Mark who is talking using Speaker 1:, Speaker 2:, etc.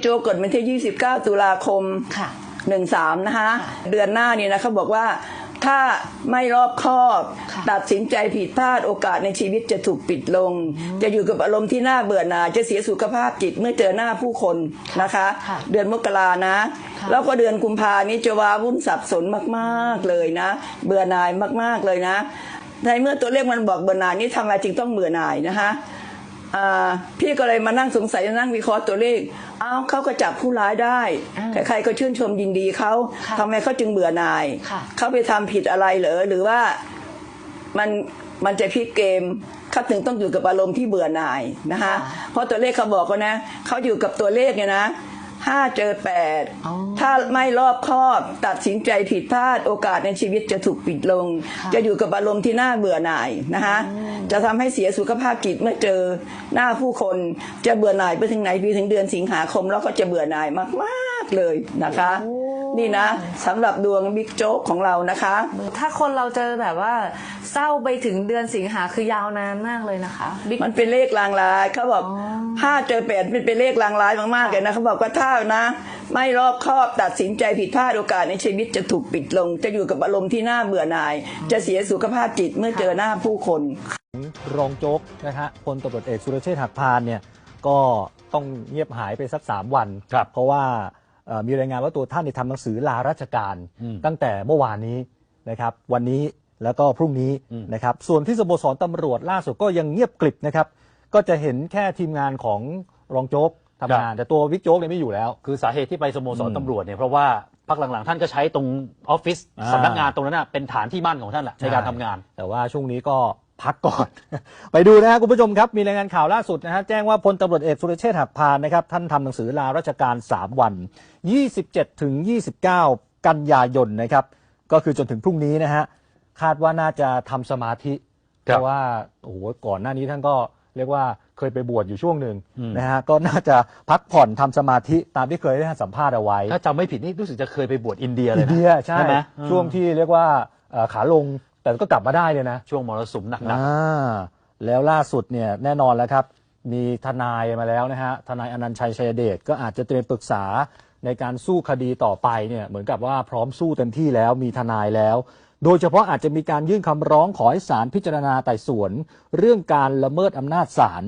Speaker 1: โจกดวันที่ 29 ตุลาคม
Speaker 2: ค่ะ
Speaker 1: 13 นะคะ เดือนหน้านี่นะเขาบอกว่าถ้าไม่รอบคอบ
Speaker 2: ค่ะ
Speaker 1: ตัดสินใจผิดพลาดโอกาสในชีวิตจะถูกปิดลง จะอยู่กับอารมณ์ที่น่าเบื่อหน่ายจะเสียสุขภาพจิตเมื่อเจอหน้าผู้คนนะคะ
Speaker 2: ค่ะ
Speaker 1: เดือนมกรานะ
Speaker 2: ค่ะ
Speaker 1: แล้วก็เดือนกุมภานี้จะว้าวุ่นสับสนมากๆเลยนะ เบื่อหน่ายมากๆเลยนะในเมื่อตัวเลขมันบอกเบื่อหน่ายนี่ทำไมจึงต้องเบื่อหน่ายนะคะ อ่าพี่ก็เลยมานั่งสงสัยนั่งวิเคราะห์ตัวเลขอ้าว เขาก็จับผู้ร้ายได้
Speaker 2: อ่า
Speaker 1: ใครๆก็ชื่นชมยินดีเขา
Speaker 2: ค่ะ
Speaker 1: ทำไมเขาจึงเบื่อหน่าย
Speaker 2: ค่ะ
Speaker 1: เขาไปทำผิดอะไรเหรอหรือว่ามันมันจะพลิกเกมเขาถึงต้องอยู่กับอารมณ์ที่เบื่อหน่ายนะคะเพราะตัวเลขเขาบอกว่านะเขาอยู่กับตัวเลขเนี่ยนะ ห้าเจอแปด
Speaker 2: อ๋อ
Speaker 1: ถ้าไม่รอบคอบตัดสินใจผิดพลาดโอกาสในชีวิตจะถูกปิดลง
Speaker 2: ค่ะ
Speaker 1: จะอยู่กับอารมณ์ที่น่าเบื่อหน่ายนะคะจะทำให้เสียสุขภาพจิตเมื่อเจอหน้าผู้คนจะเบื่อหน่ายไปถึงไหนไปถึงเดือนสิงหาคม แล้วก็จะเบื่อหน่ายมากๆเลยนะคะ
Speaker 2: โอ้
Speaker 1: นี่นะสำหรับดวงบิ๊กโจ๊กของเรานะคะ
Speaker 2: ถ้าคนเราเจอแบบว่าเศร้าไปถึงเดือนสิงหาคือยาวนานมากเลยนะคะบิ๊ก
Speaker 1: มันเป็นเลขลางร้ายเขาบอก
Speaker 2: อ๋อ
Speaker 1: ห้าเจอแปดเป็นเป็นเลขลางร้ายมากๆเลยนะเขาบอกว่าถ้านะ ไม่รอบคอบตัดสินใจผิดพลาดโอกาสในชีวิตจะถูกปิดลง จะอยู่กับอารมณ์ที่น่าเบื่อหน่าย จะเสียสุขภาพจิตเมื่อเจอหน้าผู้คน
Speaker 3: รองโจ๊กนะฮะพลตำรวจเอกสุรเชษฐ์หักพานเนี่ยก็ต้องเงียบหายไปสัก3วัน
Speaker 4: ครับ
Speaker 3: เพราะว่าเอ่อ มีรายงานว่าตัวท่านเนี่ยทำหนังสือลาราชการ
Speaker 4: อืม
Speaker 3: ตั้งแต่เมื่อวานนี้นะครับวันนี้แล้วก็พรุ่งนี้
Speaker 4: อืม
Speaker 3: นะครับส่วนที่สโมสรตำรวจล่าสุดก็ยังเงียบกริบนะครับก็จะเห็นแค่ทีมงานของรองโจ๊กทำงานแต่ตัววิกโจ๊กเนี่ยไม่อยู่แล้ว
Speaker 4: คือสาเหตุที่ไปสโมสร
Speaker 3: อืม
Speaker 4: ตำรวจเนี่ยเพราะว่าพักหลังๆ ท่านก็ใช้ตรงออฟฟิศ
Speaker 3: อ่า
Speaker 4: สำนักงานตรงนั้นนะเป็นฐานที่มั่นของท่านแหละในการทำงาน
Speaker 3: แต่ว่าช่วงนี้ก็ พักก่อน ไปดูนะฮะคุณผู้ชมครับ มีรายงานข่าวล่าสุดนะฮะแจ้งว่าพลตำรวจเอกสุรเชษฐ์หักพานนะครับท่านทำหนังสือลาราชการ 3 วัน 27ถึง29 กันยายนนะครับก็คือจนถึงพรุ่งนี้นะฮะคาดว่าน่าจะทำสมาธิ
Speaker 4: ค
Speaker 3: เพ
Speaker 4: รับ
Speaker 3: ราะว่าโอ้โหก่อนหน้านี้ท่านก็เรียกว่าเคยไปบวชอยู่ช่วงหนึ่ง
Speaker 4: อืม
Speaker 3: นะฮะก็น่าจะพักผ่อนทำสมาธิตามที่เคยได้ให้สัมภาษณ์เอาไว้
Speaker 4: ถ้าจำไม่ผิดนี่รู้สึกจะเคยไปบวชอินเดียเล
Speaker 3: อิ
Speaker 4: ย
Speaker 3: น
Speaker 4: นะ
Speaker 3: เดียใช่
Speaker 4: ไหม
Speaker 3: ช่วงที่เรียกว่าเอ่อขาลง แต่ก็กลับมาได้เลยนะ
Speaker 4: ช่วงมรสุมหนัก
Speaker 3: อ่าแล้วล่าสุดเนี่ยแน่นอนแล้วครับ มีทนายมาแล้วนะฮะทนายอนันต์ชัยชัยเดชก็อาจจะเตรียมปรึกษาในการสู้คดีต่อไปเนี่ยเหมือนกับว่าพร้อมสู้เต็มที่แล้วมีทนายแล้ว โดยเฉพาะอาจจะมีการยื่นคำร้องขอให้ศาลพิจารณาไต่สวน เรื่องการละเมิดอำนาจศาล